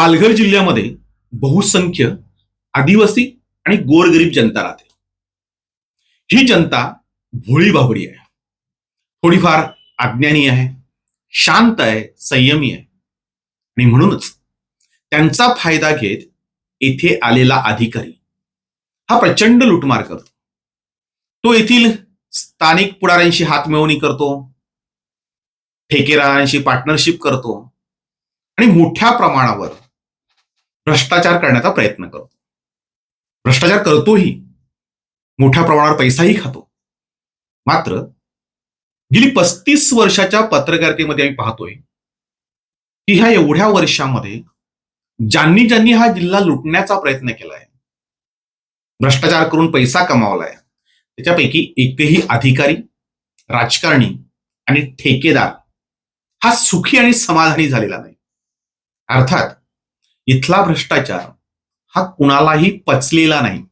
पालघर जिल्ह्यामध्ये बहुसंख्य आदिवासी आणि गोरगरीब जनता राहते. ही जनता भोळी बाहुडी आहे. थोडीफार अज्ञानी आहे शांत आहे संयमी आहे. आणि म्हणूनच त्यांचा फायदा घेत येथे आलेला अधिकारी हा प्रचंड लुटमार करतो. तो येथील स्थानिक पुढाऱ्यांशी हातमिळवणी करतो ठेकेदारांशी पार्टनरशिप करतो आणि मोठ्या प्रमाणावर भ्रष्टाचार करण्याचा प्रयत्न करतो भ्रष्टाचार करतोही. मोठ्या प्रमाणावर पैसाही खातो. मात्र गेली पस्तीस वर्षाच्या पत्रकारितेमध्ये आम्ही पाहतोय की ह्या एवढ्या वर्षामध्ये ज्यांनी ज्यांनी हा जिल्हा लुटण्याचा प्रयत्न केलाय भ्रष्टाचार करून पैसा कमावलाय त्याच्यापैकी एकही अधिकारी राजकारणी आणि ठेकेदार हा सुखी आणि समाधानी झालेला नाही. अर्थात इथला भ्रष्टाचार हा कुणालाही पचलेला नाही.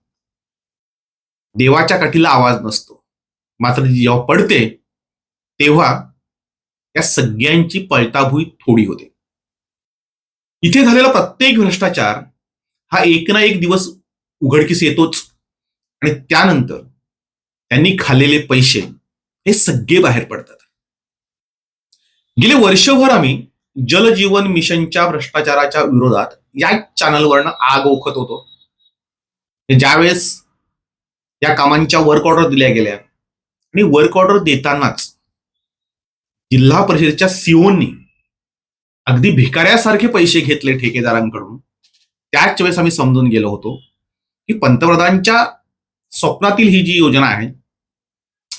देवाच्या काठीला आवाज नसतो. मात्र जेव्हा पडते तेव्हा या सगळ्यांची पळताभुई थोडी होते. इथे झालेला प्रत्येक भ्रष्टाचार हा एक ना एक दिवस उघडकीस येतोच आणि त्यानंतर त्यांनी खाल्लेले पैसे हे सगळे बाहेर पडतात. गेले वर्षभर आम्ही जलजीवन मिशनच्या भ्रष्टाचाराच्या विरोधात या चॅनलवरनं आग ओखत होतो. म्हणजे ज्यावेळेस या कामांच्या वर्क ऑर्डर दिल्या गेल्या आणि वर्क ऑर्डर देतानाच जिल्हा परिषदेच्या सीओनी अगदी भिकाऱ्यासारखे पैसे घेतले ठेकेदारांकडून. त्याच वेळेस आम्ही समजून गेलो होतो की पंतप्रधानांच्या स्वप्नातील ही जी योजना आहे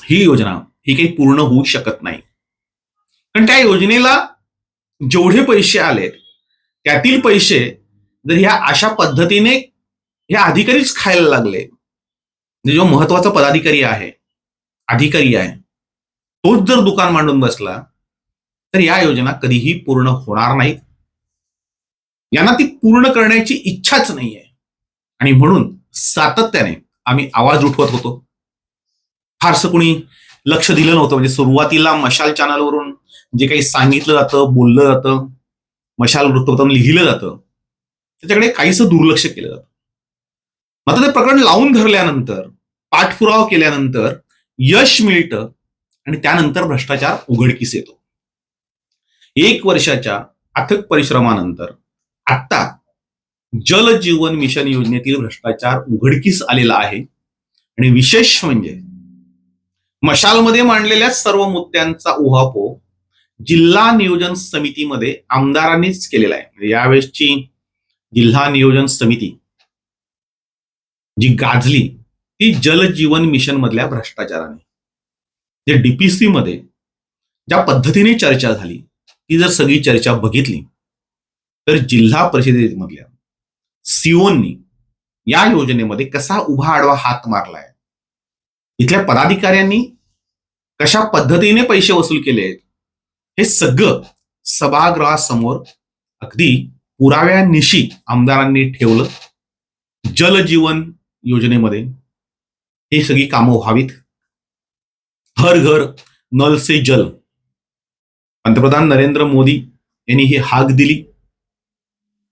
ही योजना ही काही पूर्ण होऊ शकत नाही. कारण त्या योजनेला जेवढे पैसे आलेत त्यातील पैसे तर ह्या अशा पद्धतीने हे अधिकारीच खायला लागले. म्हणजे जो महत्त्वाचा पदाधिकारी आहे अधिकारी आहे तोच जर दुकान मांडून बसला तर या योजना कधीही पूर्ण होणार नाहीत. यांना ती पूर्ण करण्याची इच्छाच नाही आहे आणि म्हणून सातत्याने आम्ही आवाज उठवत होतो. फारसं कुणी लक्ष दिलं नव्हतं. म्हणजे सुरुवातीला मशाल चॅनलवरून जे काही सांगितलं जातं बोललं जातं मशाल वृत्तपत्र लिहिलं जातं त्याच्याकडे काहीसं दुर्लक्ष केलं जातं. मात्र ते प्रकरण लावून धरल्यानंतर पाठपुरावा केल्यानंतर यश मिळतं आणि त्यानंतर भ्रष्टाचार उघडकीस येतो. एक वर्षाच्या अथक परिश्रमानंतर आता जल जीवन मिशन योजनेतील भ्रष्टाचार उघडकीस आलेला आहे. आणि विशेष म्हणजे मशालमध्ये मांडलेल्या सर्व मुद्द्यांचा उहापोह जिल्हा नियोजन समितीमध्ये आमदारांनीच केलेला आहे. म्हणजे यावेळेसची जिल्हा नियोजन समिती जी गाजली ती जल जीवन मिशन मधल्या भ्रष्टाचाराने. जे डीपीसी मध्ये ज्या पद्धतीने चर्चा झाली ती जर सगळी चर्चा बघितली तर जिल्हा परिषदेमधल्या सीओनी या योजनेमध्ये कसा उभा आडवा हात मारलाय? इथल्या पदाधिकाऱ्यांनी कशा पद्धतीने पैसे वसूल केले हे सगळं सभागृहासमोर अगदी पुराव्यानिशी आमदारांनी ठेवलं जलजीवन योजनेमध्ये ही सगळी कामं व्हावीत. हर घर नल से जल. पंतप्रधान नरेंद्र मोदी यांनी ही हाक दिली.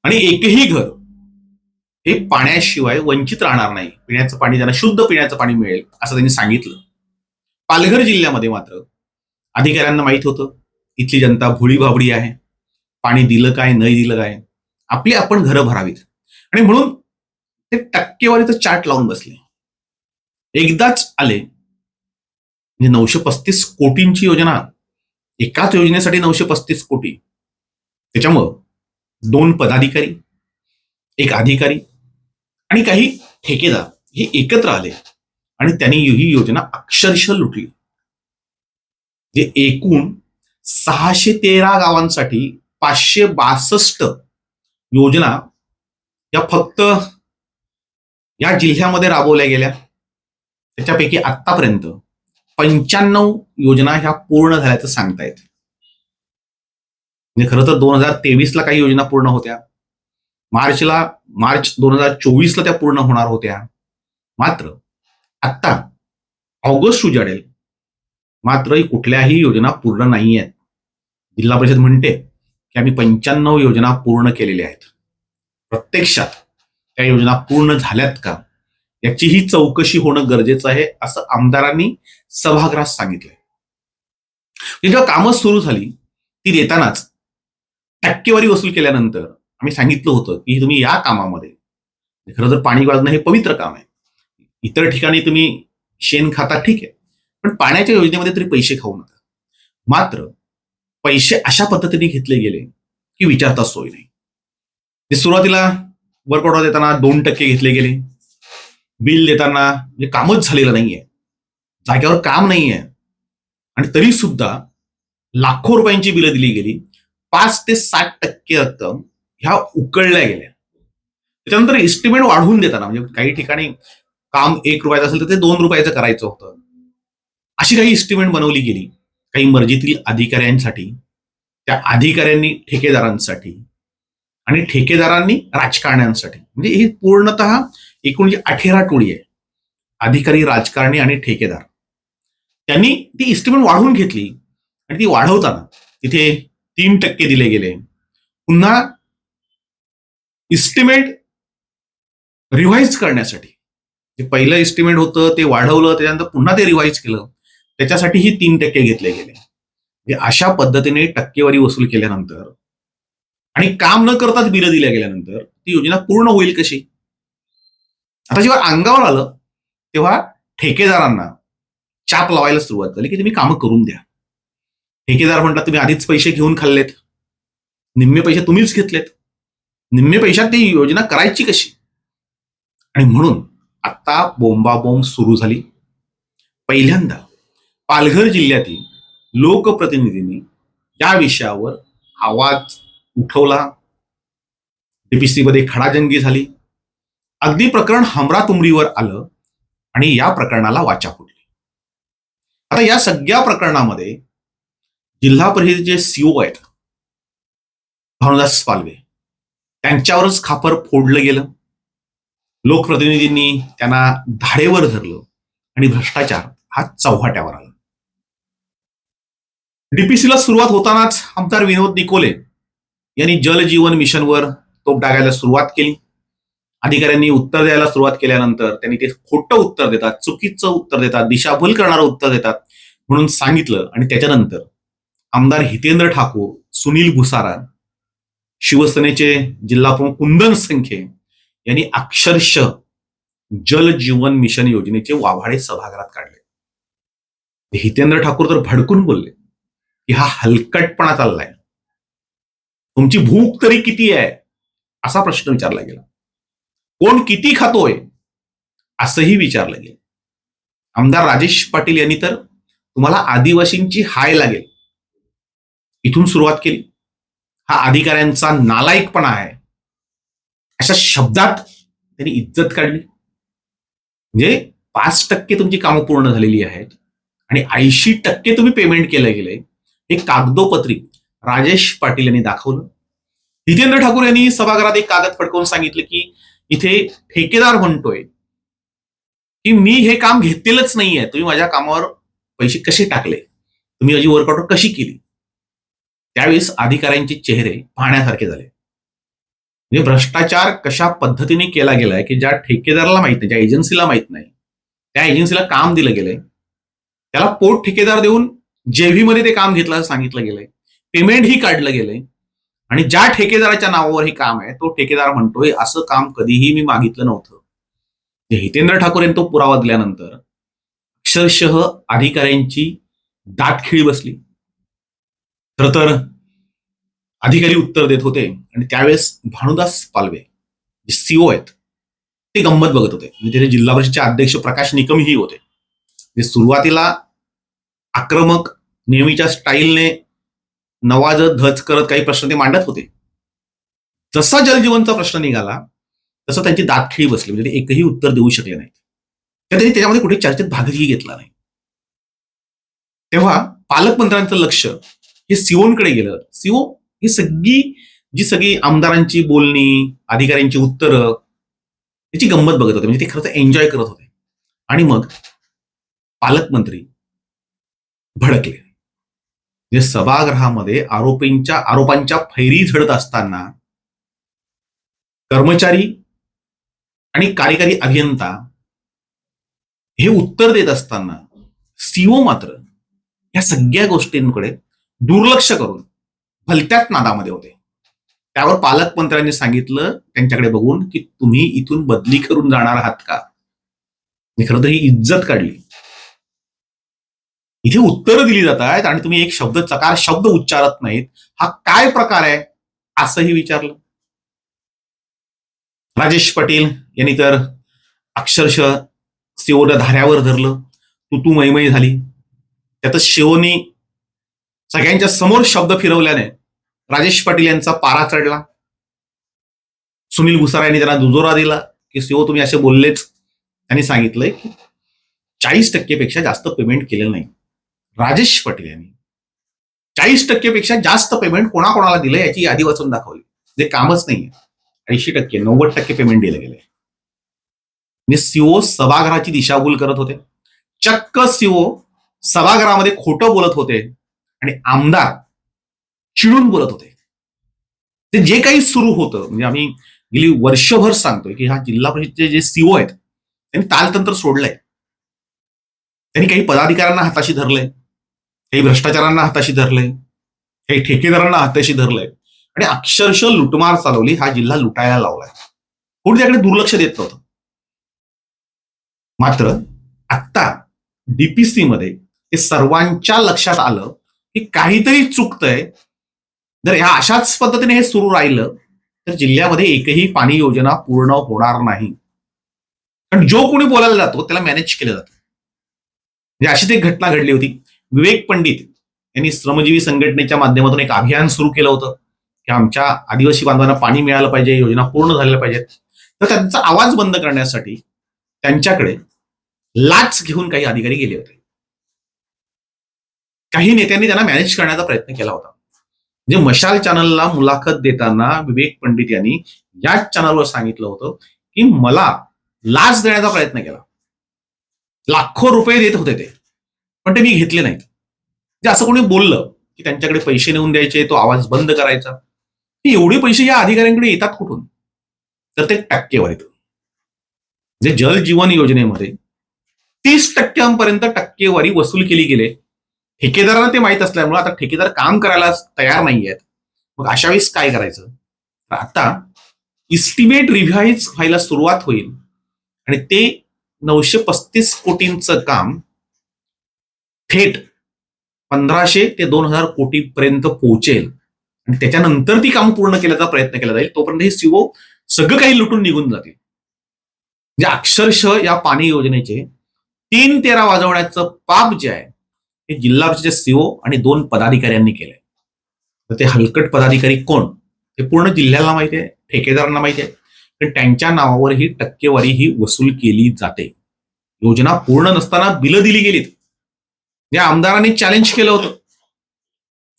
आणि एकही घर हे पाण्याशिवाय वंचित राहणार नाही. पिण्याचं पाणी त्यांना शुद्ध पिण्याचं पाणी मिळेल असं त्यांनी सांगितलं. पालघर जिल्ह्यामध्ये मात्र अधिकाऱ्यांना माहीत होतं इथली जनता भोळी भाबडी आहे. पाणी दिलं काय नाही दिलं काय? आपली आपण घरं भरावीत. आणि म्हणून ते टक्केवारीचं चार्ट लावून बसले. एकदाच आले. म्हणजे नऊशे पस्तीस कोटींची योजना. एकाच योजनेसाठी नऊशे पस्तीस कोटी. त्याच्यामुळं दोन पदाधिकारी एक अधिकारी आणि काही ठेकेदार हे एकत्र आले. आणि त्यांनी ही योजना अक्षरशः लुटली. जे एकूण सहाशे तेरा गावांसाठी पाचशे बासष्ट योजना या फक्त या जिल्ह्यामध्ये राबवल्या गेल्या. त्याच्यापैकी आतापर्यंत पंच्याण्णव योजना ह्या पूर्ण झाल्याचं सांगतायत म्हणजे खरं तर दोन हजार तेवीसला काही योजना पूर्ण होत्या. मार्चला मार्च दोन हजार चोवीसला त्या पूर्ण होणार होत्या. मात्र आत्ता ऑगस्ट उजाडेल. मात्र कुठल्याही योजना पूर्ण नाही आहेत जिल्हा परिषद म्हणते की आम्ही पंच्याण्णव योजना पूर्ण केलेल्या आहेत. प्रत्यक्षात त्या योजना पूर्ण झाल्यात का? याची ही चौकशी होणं गरजेचं आहे असं आमदारांनी सभागृहात सांगितलंय. म्हणजे जेव्हा कामं सुरू झाली ती देतानाच टक्केवारी वसूल केल्यानंतर आम्ही सांगितलं होतं की तुम्ही या कामामध्ये खरं तर पाणी वाजणं हे पवित्र काम आहे. इतर ठिकाणी तुम्ही शेण खाता ठीक आहे पण पाण्याच्या योजनेमध्ये तरी पैसे खाऊ नका. मात्र पैसे अशा पद्धतीने घेतले गेले की विचारता सोय नाही. सुरुवातीला वर्क ऑर्डर देताना दोन टक्के घेतले गेले. बिल देताना म्हणजे कामच झालेलं नाहीये. जागेवर काम नाहीये. आणि तरी सुद्धा लाखो रुपयांची बिलं दिली गेली. पाच ते साठ टक्के रक्कम ह्या उकळल्या गेल्या. त्याच्यानंतर एस्टिमेट वाढवून देताना म्हणजे काही ठिकाणी काम एक रुपयाचं असेल तर ते दोन रुपयाचं करायचं होतं. अशी काही इस्टिमेट बनवली गेली. काही मर्जीतील अधिकाऱ्यांसाठी त्या अधिकाऱ्यांनी ठेकेदारांसाठी आणि ठेकेदारांनी राजकारण्यांसाठी. म्हणजे ही पूर्णतः एकूण जी अठेरा टोळी आहे अधिकारी राजकारणी आणि ठेकेदार. त्यांनी ती इस्टिमेट वाढवून घेतली आणि ती वाढवताना तिथे तीन टक्के दिले गेले. पुन्हा इस्टिमेट रिव्हाइज करण्यासाठी. जे पहिलं इस्टिमेट होतं ते वाढवलं त्याच्यानंतर पुन्हा ते रिव्हाइज केलं. त्याच्यासाठीही तीन टक्के घेतले गेले. म्हणजे अशा पद्धतीने टक्केवारी वसूल केल्यानंतर आणि काम न करताच बिलं दिल्या गेल्यानंतर ती योजना पूर्ण होईल कशी? आता जेव्हा अंगावर आलं तेव्हा ठेकेदारांना चाप लावायला सुरुवात झाली की तुम्ही कामं करून द्या. ठेकेदार म्हणतात तुम्ही आधीच पैसे घेऊन खाल्लेत. निम्मे पैसे तुम्हीच घेतलेत. निम्मे पैशात ती योजना करायची कशी? आणि म्हणून आता बोंबाबोंब सुरू झाली. पहिल्यांदा पालघर जिल्ह्यातील लोकप्रतिनिधींनी या विषयावर आवाज उठवला. डीपीसीमध्ये खडाजंगी झाली. अगदी प्रकरण हमरातुमरीवर आलं आणि या प्रकरणाला वाचा फुटली. आता या सगळ्या प्रकरणामध्ये जिल्हा परिषदेचे सीओ आहेत. भानुदास पालवे. त्यांच्यावरच खापर फोडलं गेलं. लोकप्रतिनिधींनी त्यांना धारेवर धरलं आणि भ्रष्टाचार हा चव्हाट्यावर आला. डीपीसीला सुरुवात होतानाच आमदार विनोद निकोले यांनी जल जीवन मिशनवर तोप डागायला सुरुवात केली. अधिकाऱ्यांनी उत्तर द्यायला सुरुवात केल्यानंतर त्यांनी ते खोटं उत्तर देतात चुकीचं उत्तर देतात दिशाभूल करणारं उत्तर देतात म्हणून सांगितलं आणि त्याच्यानंतर आमदार हितेंद्र ठाकूर सुनील भुसारा शिवसेनेचे जिल्हा प्रमुख कुंदन संखे यांनी अक्षरशः जल जीवन मिशन योजनेचे वाभाडे सभागृहात काढले. हितेंद्र ठाकूर तर भडकून बोलले. की हा हलकटपणा चाललाय. तुमची भूक तरी किती आहे? असा प्रश्न विचारला गेला. कोण किती खातोय? असंही विचारलं गेलं. आमदार राजेश पाटील यांनी तर तुम्हाला आदिवासींची हाय लागेल. इथून सुरुवात केली. हा अधिकाऱ्यांचा नालायकपणा आहे. अशा शब्दात त्यांनी इज्जत काढली. म्हणजे पाच टक्के तुमची कामं पूर्ण झालेली आहेत आणि ऐंशी टक्के तुम्ही पेमेंट केलं गेलंय. हे कागदोपत्री राजेश पाटील यांनी दाखवलं. हितेंद्र ठाकूर यांनी सभागृहात एक कागद फडकवून सांगितलं की इथे ठेकेदार म्हणतोय की मी हे काम घेतलेलंच नाहीये. तुम्ही माझ्या कामावर पैसे कसे टाकले? तुम्ही माझी वर्कआउट कशी केली? त्यावेळेस अधिकाऱ्यांचे चेहरे पाहण्यासारखे झाले. म्हणजे भ्रष्टाचार कशा पद्धतीने केला गेलाय की ज्या ठेकेदाराला माहीत नाही ज्या एजन्सीला माहीत नाही त्या एजन्सीला काम दिलं गेलंय त्याला पोट ठेकेदार देऊन जेव्ही मध्ये ते काम घेतलं असं सांगितलं गेलंय. पेमेंटही काढलं गेलंय. आणि ज्या ठेकेदाराच्या नावावर हे काम आहे तो ठेकेदार म्हणतोय असं काम कधीही मी मागितलं नव्हतं. हितेंद्र ठाकूर यांनी तो पुरावा दिल्यानंतर अक्षरशः अधिकाऱ्यांची दाटखिळी बसली. खर तर अधिकारी उत्तर देत होते आणि त्यावेळेस भानुदास पालवे जे सीओ आहेत ते गंमत बघत होते. म्हणजे तिथे जिल्हा परिषदचे अध्यक्ष प्रकाश निकमही होते. जे सुरुवातीला आक्रमक नेहमीच्या स्टाईलने नवाजत धज करत काही प्रश्न ते मांडत होते. जसा जलजीवनचा प्रश्न निघाला तसं त्यांची दातखिळी बसली. म्हणजे ते एकही उत्तर देऊ शकले नाहीत. त्यांनी त्याच्यामध्ये कुठे चर्चेत भागही घेतला नाही. तेव्हा पालकमंत्र्यांचं लक्ष हे सिओनकडे गेलं. सिओ ही सगळी जी सगळी आमदारांची बोलणी अधिकाऱ्यांची उत्तरं त्याची गंमत बघत होते. म्हणजे ते खरं तर एन्जॉय करत होते. आणि मग पालकमंत्री भडकले. जे सभागृहामध्ये आरोपींच्या आरोपांच्या फैरी झडत असताना कर्मचारी आणि कार्यकारी अभियंता हे उत्तर देत असताना सीओ मात्र या सगळ्या गोष्टींकडे दुर्लक्ष करून भलत्याच नादामध्ये होते. त्यावर पालकमंत्र्यांनी सांगितलं त्यांच्याकडे बघून की तुम्ही इथून बदली करून जाणार आहात का? खरं तर ही इज्जत काढली. इथे उत्तरं दिली जात आहेत आणि तुम्ही एक शब्द चकार शब्द उच्चारत नाहीत. हा काय प्रकार आहे? असंही विचारलं. राजेश पाटील यांनी तर अक्षरशः शिवला धाऱ्यावर धरलं. तू तू मैमयी झाली. त्यातच शिवनी सगळ्यांच्या समोर शब्द फिरवल्याने राजेश पाटील यांचा पारा चढला. सुनील भुसारा यांनी त्यांना दुजोरा दिला की शिव तुम्ही असे बोललेच. त्यांनी सांगितलंय की चाळीस टक्केपेक्षा जास्त पेमेंट केलेलं नाही. राजेश पाटील यांनी चाळीस टक्केपेक्षा जास्त पेमेंट कोणाकोणाला दिलं याची यादी वाचून दाखवली. जे कामच नाहीये. ऐंशी टक्के नव्वद टक्के पेमेंट दिलं गेलंय म्हणजे सीओ सभागृहाची दिशाभूल करत होते. चक्क सीओ सभागृहामध्ये खोटं बोलत होते. आणि आमदार चिडून बोलत होते. ते जे काही सुरू होतं म्हणजे आम्ही गेली वर्षभर सांगतोय की ह्या जिल्हा परिषदेचे जे सीओ आहेत त्यांनी तालतंत्र सोडलंय. त्यांनी काही पदाधिकाऱ्यांना हाताशी धरलंय. काही भ्रष्टाचारांना हाताशी धरलंय. काही ठेकेदारांना हाताशी धरलंय. आणि अक्षरशः लुटमार चालवली हा जिल्हा लुटायला लावलाय. कोणी त्याकडे दुर्लक्ष देत नव्हतं? मात्र आत्ता डीपीसी मध्ये हे सर्वांच्या लक्षात आलं की काहीतरी चुकतंय. जर ह्या अशाच पद्धतीने हे सुरू राहिलं तर जिल्ह्यामध्ये एकही पाणी योजना पूर्ण होणार नाही. कारण जो कोणी बोलायला जातो त्याला मॅनेज केलं जातं. म्हणजे अशीच एक घटना घडली होती. विवेक पंडित यांनी श्रमजीवी संघटनेच्या माध्यमातून एक अभियान सुरू केलं होतं. की आमच्या आदिवासी बांधवांना पाणी मिळालं पाहिजे योजना पूर्ण झालेल्या पाहिजेत. तर त्यांचा आवाज बंद करण्यासाठी त्यांच्याकडे लाच घेऊन काही अधिकारी गेले होते. काही नेत्यांनी त्यांना मॅनेज करण्याचा प्रयत्न केला होता. म्हणजे मशाल चॅनलला मुलाखत देताना विवेक पंडित यांनी याच चॅनलवर सांगितलं होतं की मला लाच देण्याचा प्रयत्न केला. लाखो रुपये देत होते ते. पण ते मी घेतले नाहीत. जे असं कोणी बोललं की त्यांच्याकडे पैसे नेऊन द्यायचे तो आवाज बंद करायचा. एवढे पैसे या अधिकाऱ्यांकडे येतात कुठून? तर ते टक्केवारीत जे जल जीवन योजनेमध्ये तीस टक्क्यांपर्यंत टक्केवारी वसूल केली गेले. ठेकेदारांना ते माहीत असल्यामुळे आता ठेकेदार काम करायला तयार नाही आहेत मग अशा वेळेस काय करायचं? तर आता इस्टिमेट रिव्हाइज व्हायला सुरुवात होईल. आणि ते नऊशे पस्तीस कोटींचं काम थेट पंधराशे ते दोन हजार कोटीपर्यंत पोहोचेल. आणि त्याच्यानंतर ती कामं पूर्ण केल्याचा प्रयत्न केला जाईल तोपर्यंत हे सीओ सगळं काही लुटून निघून जातील. म्हणजे अक्षरशः या पाणी योजनेचे तीन तेरा वाजवण्याचं पाप जे आहे हे जिल्हा परिषदेचे सीओ आणि दोन पदाधिकाऱ्यांनी केलंय. तर ते हलकट पदाधिकारी कोण? हे पूर्ण जिल्ह्याला माहिती आहे ठेकेदारांना माहिती आहे. पण त्यांच्या नावावर ही टक्केवारी ही वसूल केली जाते. योजना पूर्ण नसताना बिलं दिली गेलीत. या आमदारांनी चॅलेंज केलं होतं.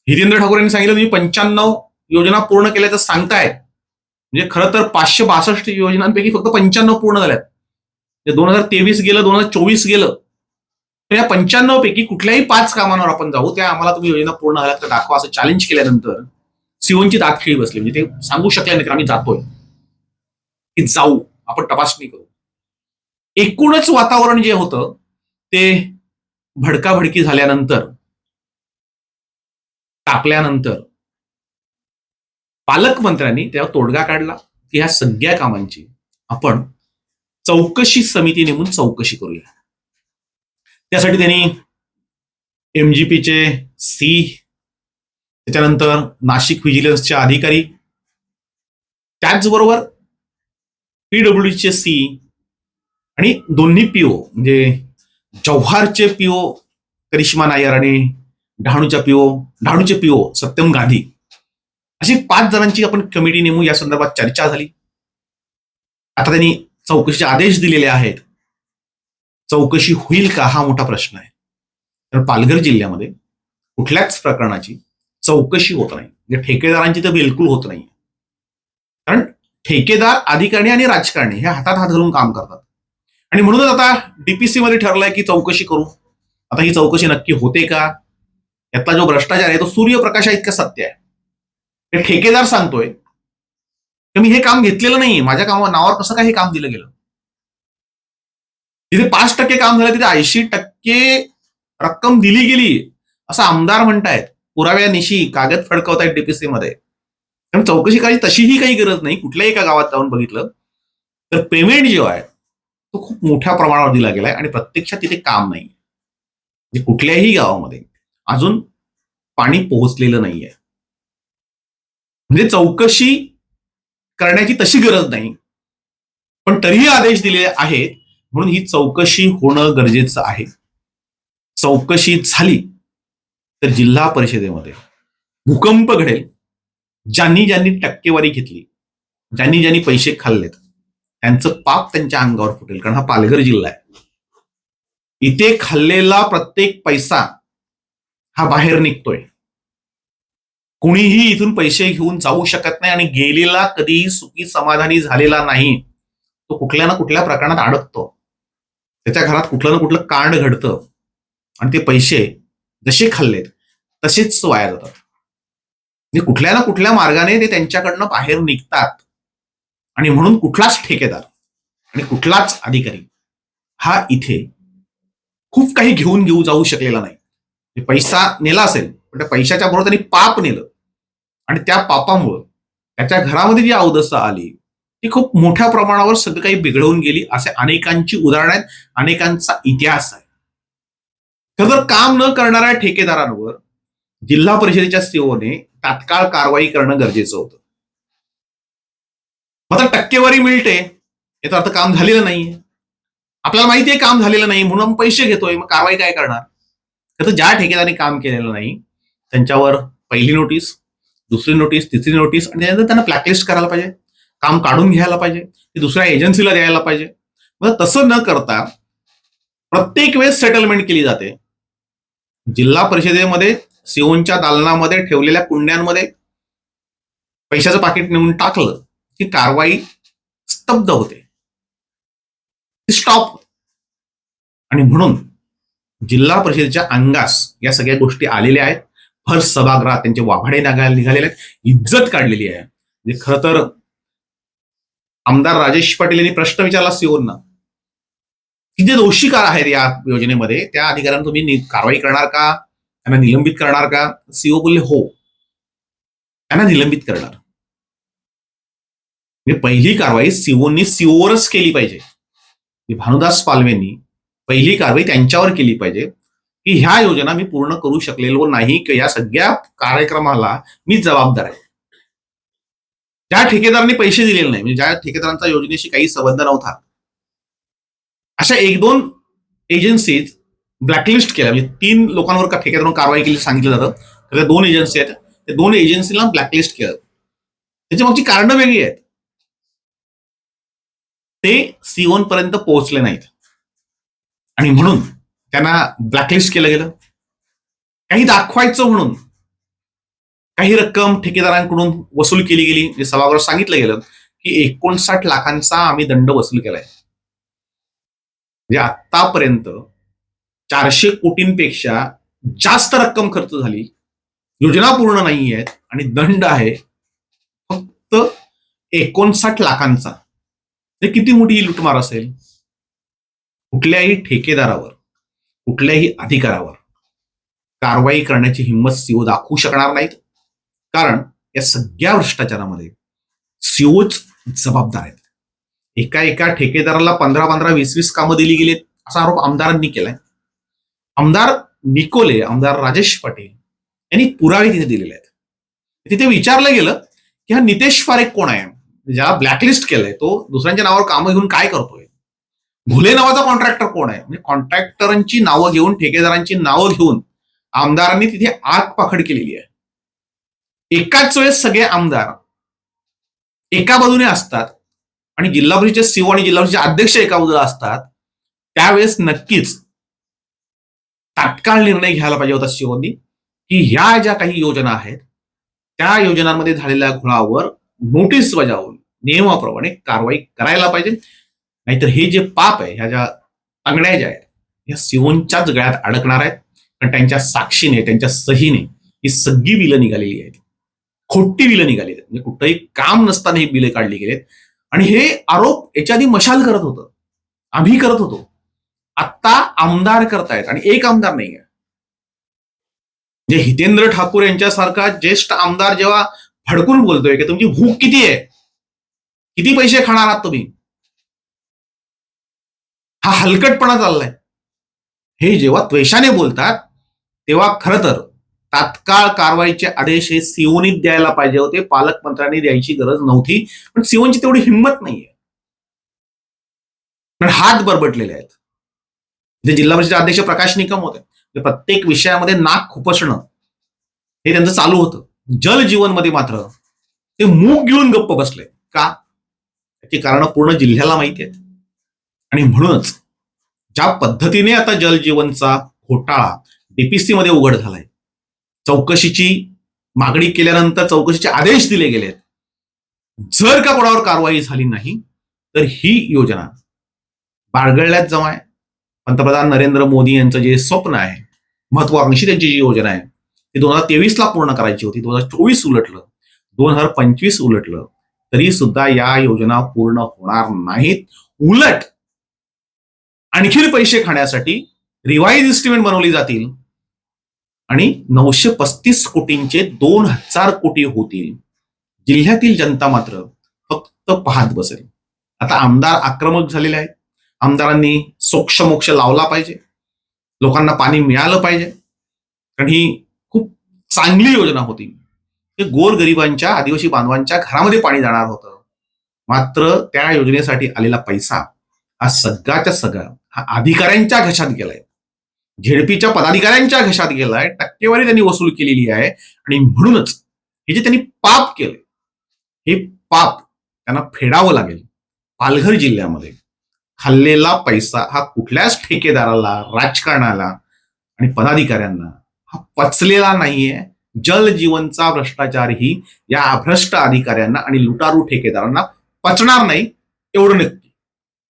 हितेंद्र ठाकूर यांनी सांगितलं तुम्ही पंच्याण्णव योजना पूर्ण केल्याचं सांगताय. म्हणजे खरं तर पाचशे बासष्ट योजनांपैकी फक्त पंच्याण्णव पूर्ण झाल्यात. दोन हजार तेवीस गेलं दोन हजार चोवीस गेलं तर या पंच्याण्णव पैकी कुठल्याही पाच कामांवर आपण जाऊ त्या आम्हाला तुम्ही योजना पूर्ण झाल्यात तर दाखवा असं चॅलेंज केल्यानंतर सिओनची दात खेळी बसली. म्हणजे ते सांगू शकले नाही तर आम्ही जातोय. की जाऊ आपण तपासणी करू. एकूणच वातावरण जे होतं ते भडकाभडकी झाल्यानंतर टाकल्यानंतर पालकमंत्र्यांनी त्यावर तोडगा काढला की ह्या सगळ्या कामांची आपण चौकशी समिती नेमून चौकशी करूया. त्यासाठी त्यांनी एमजीपीचे सी त्याच्यानंतर नाशिक व्हिजिलन्सचे अधिकारी त्याचबरोबर पीडब्ल्यूडीचे सी आणि दोन्ही पीओ म्हणजे जव्हारचे पीओ करिश्मा नायर आणि डहाणूच्या पीओ डहाणूचे पीओ सत्यम गांधी. अशी पाच जणांची आपण कमिटी नेमू या संदर्भात चर्चा झाली. आता त्यांनी चौकशीचे आदेश दिलेले आहेत. चौकशी होईल का हा मोठा प्रश्न आहे. तर पालघर जिल्ह्यामध्ये कुठल्याच प्रकरणाची चौकशी होत नाही. म्हणजे ठेकेदारांची तर बिलकुल होत नाही कारण ठेकेदार अधिकारी आणि राजकारणी हे हातात हात घालून काम करतात. आणि म्हणूनच आता डीपीसी मध्ये ठरलंय की चौकशी करू. आता ही चौकशी नक्की होते का? यातला जो भ्रष्टाचार आहे तो सूर्यप्रकाशा इतका सत्य आहे. हे ठेकेदार सांगतोय की मी हे काम घेतलेलं नाही माझ्या कामा नावावर कसं काय हे काम दिलं गेलं? तिथे पाच टक्के काम झालं तिथे ऐंशी टक्के रक्कम दिली गेली असं आमदार म्हणतायत. पुराव्यानिशी कागद फडकवतायत डीपीसी मध्ये. कारण चौकशी करायची तशीही काही गरज नाही. कुठल्याही एका गावात जाऊन बघितलं तर पेमेंट जेव्हा आहे तो खूप मोठ्या प्रमाणावर दिला गेलाय आणि प्रत्यक्षात तिथे काम नाही म्हणजे कुठल्याही गावामध्ये अजून पाणी पोहोचलेलं नाहीये. म्हणजे चौकशी करण्याची तशी गरज नाही. पण तरीही आदेश दिलेले आहेत म्हणून ही चौकशी होणं गरजेचं आहे. चौकशी झाली तर जिल्हा परिषदेमध्ये भूकंप घडेल. ज्यांनी ज्यांनी टक्केवारी घेतली ज्यांनी ज्यांनी पैसे खाल्लेत त्यांचं पाप त्यांच्या अंगावर फुटेल कारण हा पालघर जिल्हा आहे. इथे खाल्लेला प्रत्येक पैसा हा बाहेर निघतोय. कुणीही इथून पैसे घेऊन जाऊ शकत नाही आणि गेलेला कधीही सुखी समाधानी झालेला नाही तो कुठल्या ना कुठल्या प्रकरणात अडकतो. त्याच्या घरात कुठलं ना कुठलं कांड घडतं आणि ते पैसे जसे खाल्लेत तसेच वाया जातात. म्हणजे कुठल्या ना कुठल्या मार्गाने ते त्यांच्याकडनं बाहेर निघतात. आणि म्हणून कुठलाच ठेकेदार आणि कुठलाच अधिकारी हा इथे खूप काही घेऊन घेऊ जाऊ शकलेला नाही. म्हणजे पैसा नेला असेल पण त्या पैशाच्या बरोबर त्यांनी पाप नेलं. आणि त्या पापामुळं त्याच्या घरामध्ये जी अवदसा आली ती खूप मोठ्या प्रमाणावर सगळं काही बिघडवून गेली असे अनेकांची उदाहरणं आहेत अनेकांचा इतिहास आहे. खरं काम न करणाऱ्या ठेकेदारांवर जिल्हा परिषदेच्या सीओने तात्काळ कारवाई करणं गरजेचं होतं. मात्र टक्केवारी मिळते. याचा अर्थ काम झालेलं नाहीये. आपल्याला माहिती आहे काम झालेलं नाही म्हणून पैसे घेतोय. मग कारवाई काय करणार? तर ज्या ठेकेदाराने काम केलेलं नाही त्यांच्यावर पहिली नोटीस दुसरी नोटीस तिसरी नोटीस आणि त्यानंतर त्यांना ब्लॅकलिस्ट करायला पाहिजे. काम काढून घ्यायला पाहिजे. ते दुसऱ्या एजन्सीला द्यायला पाहिजे. मग तसं न करता प्रत्येक वेळेस सेटलमेंट केली जाते. जिल्हा परिषदेमध्ये सिओनच्या दालनामध्ये ठेवलेल्या कुंड्यांमध्ये पैशाचं पाकिट नेऊन टाकलं. ही कारवाई स्तब्ध होते. स्टॉप आणि म्हणून जिल्हा परिषदेच्या अंगास या सगळ्या गोष्टी आलेल्या आहेत. फर सभागृहात त्यांचे वाभाडे नागायला निघालेले आहेत. इज्जत काढलेली आहे. म्हणजे खर तर आमदार राजेश पाटील यांनी प्रश्न विचारला सीओना की जे दोषी का आहेत या योजनेमध्ये त्या अधिकाऱ्यांना तुम्ही कारवाई करणार का? त्यांना निलंबित करणार का? सीओ बोलले हो. त्यांना निलंबित करणार. म्हणजे पहिली कारवाई सीओनी सीओवरच केली पाहिजे. म्हणजे भानुदास पालवेंनी पहिली कारवाई त्यांच्यावर केली पाहिजे. की ह्या योजना मी पूर्ण करू शकलेलो नाही किंवा या सगळ्या कार्यक्रमाला मी जबाबदार आहे. ज्या ठेकेदारांनी पैसे दिलेले नाही म्हणजे ज्या ठेकेदारांचा योजनेशी काही संबंध नव्हता. अशा एक दोन एजन्सीज ब्लॅकलिस्ट केल्या. म्हणजे तीन लोकांवर का ठेकेदारांवर कारवाई केली सांगितलं जातं. तर त्या दोन एजन्सी आहेत. त्या दोन एजन्सीला ब्लॅकलिस्ट केलं. त्याची मागची कारणं वेगळी आहेत. ते सिओन पर्यंत पोहोचले नाहीत. आणि म्हणून त्यांना ब्लॅकलिस्ट केलं गेलं. काही दाखवायचं म्हणून काही रक्कम ठेकेदारांकडून वसूल केली गेली. जे सभागृहात सांगितलं गेलं की एकोणसाठ लाखांचा आम्ही दंड वसूल केलाय. म्हणजे आतापर्यंत चारशे कोटींपेक्षा जास्त रक्कम खर्च झाली. योजना पूर्ण नाही आहेत आणि दंड आहे. फक्त एकोणसाठ लाखांचा. ते किती मोठी लुटमार असेल? कुठल्याही ठेकेदारावर कुठल्याही अधिकारावर कारवाई करण्याची हिंमत सीओ दाखवू शकणार नाहीत. कारण या सगळ्या भ्रष्टाचारामध्ये सीओच जबाबदार आहेत. एका एका ठेकेदाराला पंधरा पंधरा वीस वीस कामं दिली गेलीत असा आरोप आमदारांनी केलाय. आमदार निकोले आमदार राजेश पाटील यांनी पुरावे तिथे दिलेले आहेत. तिथे विचारलं गेलं की हा नितेश फारेक कोण आहे? ज्याला ब्लॅकलिस्ट केलंय तो दुसऱ्यांच्या नावावर कामं घेऊन काय करतोय? भुले नावाचा कॉन्ट्रॅक्टर कोण आहे? म्हणजे कॉन्ट्रॅक्टरांची नावं घेऊन ठेकेदारांची नावं घेऊन आमदारांनी तिथे आग पाखड केलेली आहे. एकाच वेळेस सगळे आमदार एका बाजूने असतात आणि जिल्हा परिषदेचे सीओ आणि जिल्हा परिषदेचे अध्यक्ष एका बाजूला असतात. त्यावेळेस नक्कीच तात्काळ निर्णय घ्यायला पाहिजे होता सीओनी की ह्या ज्या काही योजना आहेत त्या योजनांमध्ये झालेल्या घोळावर नोटीस बजावून नियमाप्रमाणे कारवाई करायला पाहिजे. नाहीतर हे जे पाप आहे ह्या ज्या अंगड्या ज्या आहेत ह्या सिओनच्याच गळ्यात अडकणार आहेत. कारण त्यांच्या साक्षीने त्यांच्या सहीने ही सगळी बिलं निघालेली आहेत. खोटी बिलं निघाली आहेत. म्हणजे कुठंही काम नसताना ही बिले काढली गेलेत. आणि हे आरोप याच्या आधी मशाल करत होतं. आम्ही करत होतो. आत्ता आमदार करतायत आणि एक आमदार नाही आहे. जे हितेंद्र ठाकूर यांच्यासारखा ज्येष्ठ आमदार जेव्हा फडकून बोलतोय की तुमची भूक किती आहे? किती पैसे खाणार आहात तुम्ही? हा हलकटपणा चाललाय. हे जेव्हा त्वेषाने बोलतात तेव्हा खरं तर तात्काळ कारवाईचे आदेश हे सिओनीत द्यायला पाहिजे होते. पालकमंत्र्यांनी द्यायची गरज नव्हती. पण सिओनची तेवढी हिंमत नाहीये. पण हात बरबटलेले आहेत. जे जिल्हा परिषद अध्यक्ष प्रकाश निकम होते. म्हणजे प्रत्येक विषयामध्ये नाक खुपसणं हे त्यांचं चालू होतं. जल जीवनमध्ये मात्र ते मूग घेऊन गप्प बसले. का? त्याची कारण पूर्ण जिल्ह्याला माहिती आहेत. आणि म्हणूनच ज्या पद्धतीने आता जल जीवनचा घोटाळा डीपीसी मध्ये उघड झालाय चौकशीची मागणी केल्यानंतर चौकशीचे आदेश दिले गेलेत. जर का कोणावर कारवाई झाली नाही तर ही योजना बाळगळल्यात जमाय. पंतप्रधान नरेंद्र मोदी यांचं जे स्वप्न आहे महत्वाकांक्षी त्यांची जी योजना आहे ती दोन हजार तेवीस ला पूर्ण करायची होती दोन हजार चोवीस उलटलं दोन हजार पंचवीस उलटलं तरी सुद्धा या योजना पूर्ण होणार नाहीत. उलट आणखी पैसे खाण्यासाठी रिवाईज इस्टिमेट बनवली जातील. आणि नऊशे पस्तीस कोटींचे दोन हजार कोटी होतील. जिल्ह्यातील जनता मात्र फक्त पाहत बसेल. आता आमदार आक्रमक झालेले आहेत. आमदारांनी सोक्ष मोक्ष लावला पाहिजे. लोकांना पाणी मिळालं पाहिजे. कारण ही खूप चांगली योजना होती. ते गोरगरिबांच्या आदिवासी बांधवांच्या घरामध्ये पाणी जाणार होतं. मात्र त्या योजनेसाठी आलेला पैसा हा सगळ्याच्या सगळा हा अधिकाऱ्यांच्या घशात गेलाय. झेडपीच्या पदाधिकाऱ्यांच्या घशात गेलाय टक्केवारी त्यांनी वसूल केलेली आहे आणि म्हणूनच हे जे त्यांनी पाप केलंय हे पाप त्यांना फेडावं लागेल पालघर जिल्ह्यामध्ये. खाल्लेला पैसा हा कुठल्याच ठेकेदाराला राजकारणाला आणि पदाधिकाऱ्यांना हा पचलेला नाहीये. जल जीवनचा भ्रष्टाचारही या भ्रष्ट अधिकाऱ्यांना आणि लुटारू ठेकेदारांना पचणार नाही एवढं नक्की